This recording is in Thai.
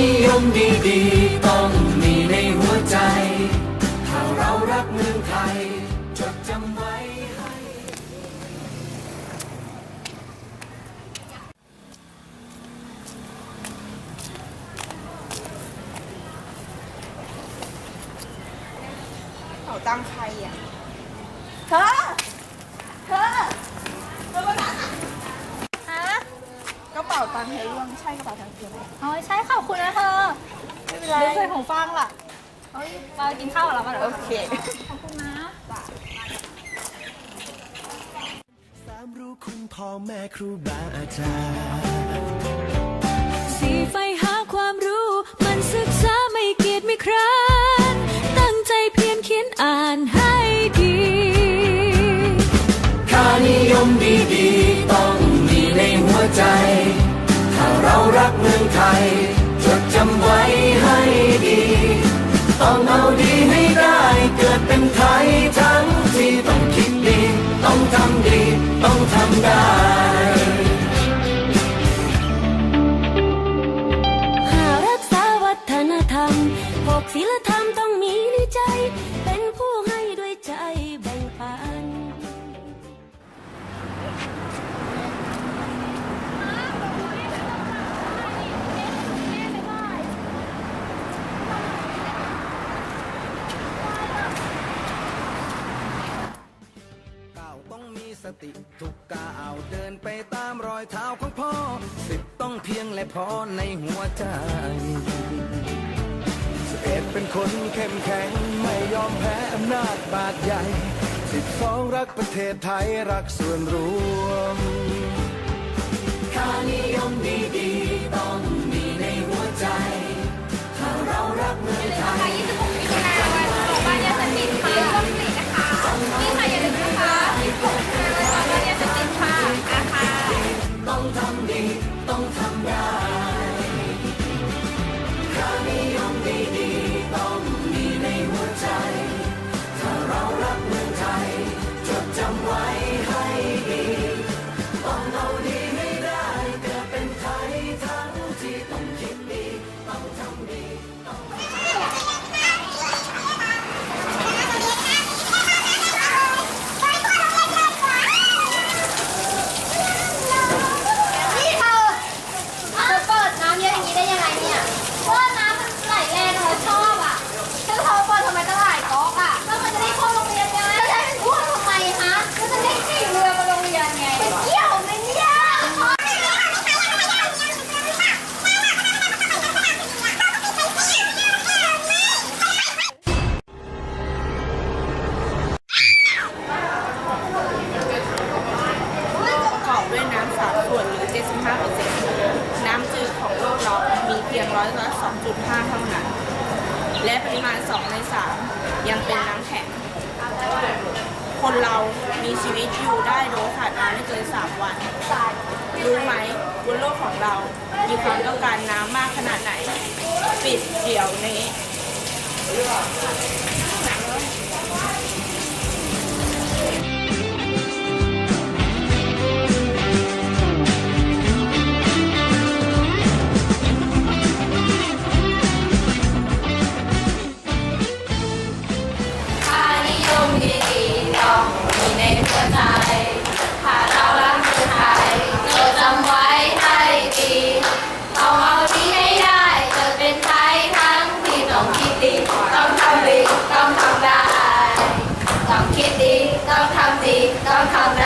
นิยมดีๆ ต้องมีในหัวใจ ถ้าเรารักเมืองไทย จดจำไว้ให้เป๋าตังใครอะ เธอ เธอเธอมาหนัก ฮะ กระเป๋าตังค์เธอร่วงใช่กระเป๋าตังค์เธอไหมอ๋อใช่ขอบคุณนะเธอไม่เป็นไรเรื่องเคยของฟังล่ะเฮ้ยมากินข้าวกับเราป่ะเดี๋ยวโอเค ขอบคุณนะสามรู้คุณพ่อแม่ครูบาอาจารย์สี่ไฟ รักเมืองไทย ติทุกก้าวเดินไปตามรอยเท้าของพ่อสิบต้องเพียงและพอในหัวใจสิบเอ็ดเป็นคนเข้มแข็งไม่ยอมแพ้อำนาจบาดใหญ่สิบสองรักประเทศไทยรักส่วนรวมค่านิยมดีๆ 2.5 เท่านั้น และปริมาณ 2 ใน 3 ยังเป็นน้ำแข็ง คนเรามีชีวิตอยู่ได้โดยขาดน้ำไม่เกิน 3 วัน รู้ไหมบนโลกของเรา มีความต้องการน้ำมากขนาดไหน ปิดเดี๋ยวนี้ ก็ทำได้